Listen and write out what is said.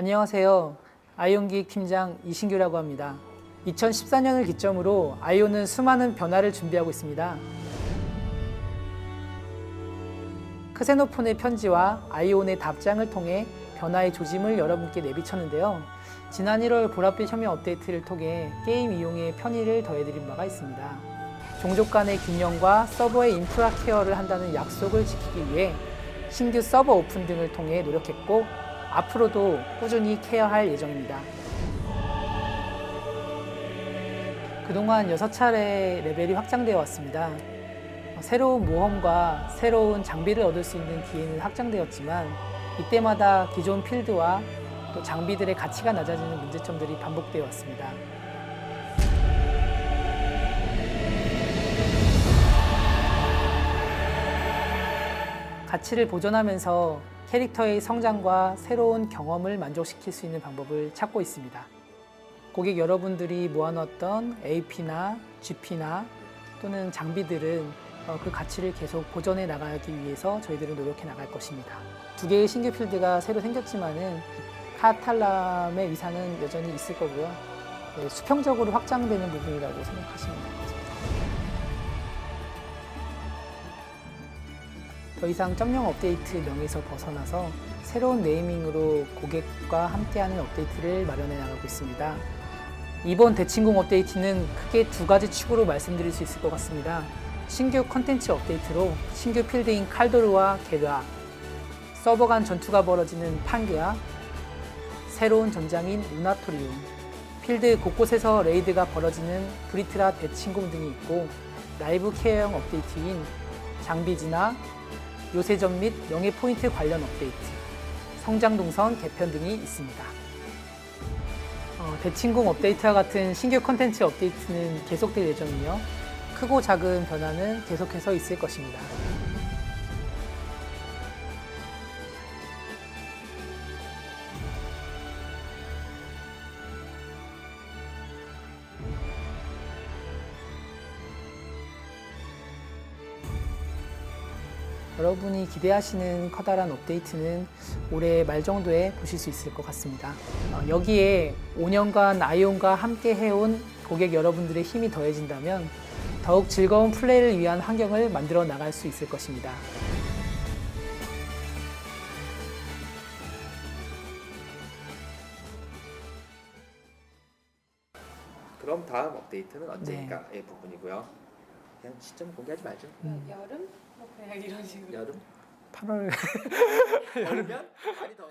안녕하세요. 아이온기 팀장 이신규라고 합니다. 2014년을 기점으로 아이온은 수많은 변화를 준비하고 있습니다. 크세노폰의 편지와 아이온의 답장을 통해 변화의 조짐을 여러분께 내비쳤는데요. 지난 1월 보랏빛 혐의 업데이트를 통해 게임 이용에 편의를 더해드린 바가 있습니다. 종족 간의 균형과 서버의 인프라 케어를 한다는 약속을 지키기 위해 신규 서버 오픈 등을 통해 노력했고 앞으로도 꾸준히 케어할 예정입니다. 그동안 6차례 레벨이 확장되어 왔습니다. 새로운 모험과 새로운 장비를 얻을 수 있는 기회는 확장되었지만 이때마다 기존 필드와 또 장비들의 가치가 낮아지는 문제점들이 반복되어 왔습니다. 가치를 보존하면서 캐릭터의 성장과 새로운 경험을 만족시킬 수 있는 방법을 찾고 있습니다. 고객 여러분들이 모아놨던 AP나 GP나 또는 장비들은 어, 그 가치를 계속 보존해 나가기 위해서 저희들은 노력해 나갈 것입니다. 두 개의 신규 필드가 새로 생겼지만은 카탈람의 위상은 여전히 있을 거고요. 네, 수평적으로 확장되는 부분이라고 생각하시면 같습니다. 더 이상 점령 업데이트 명에서 벗어나서 새로운 네이밍으로 고객과 함께하는 업데이트를 마련해 나가고 있습니다. 이번 대칭공 업데이트는 크게 두 가지 축으로 말씀드릴 수 있을 것 같습니다. 신규 컨텐츠 업데이트로 신규 필드인 칼도르와 게르아, 서버 간 전투가 벌어지는 판게아, 새로운 전장인 루나토리움, 필드 곳곳에서 레이드가 벌어지는 브리트라 대칭공 등이 있고 라이브 케어형 업데이트인 장비지나 요새전 및 명예 포인트 관련 업데이트, 성장 동선 개편 등이 있습니다. 어, 대칭공 업데이트와 같은 신규 컨텐츠 업데이트는 계속될 예정이며 크고 작은 변화는 계속해서 있을 것입니다. 여러분이 기대하시는 커다란 업데이트는 올해 말 정도에 보실 수 있을 것 같습니다. 어, 여기에 5년간 아이온과 함께 해온 고객 여러분들의 힘이 더해진다면 더욱 즐거운 플레이를 위한 환경을 만들어 나갈 수 있을 것입니다. 그럼 다음 업데이트는 언제인가의 부분이고요. 그냥 시점 공개하지 말죠. 음. 여름? 뭐 그냥 이런 식으로. 여름. 8월 여름면 많이 더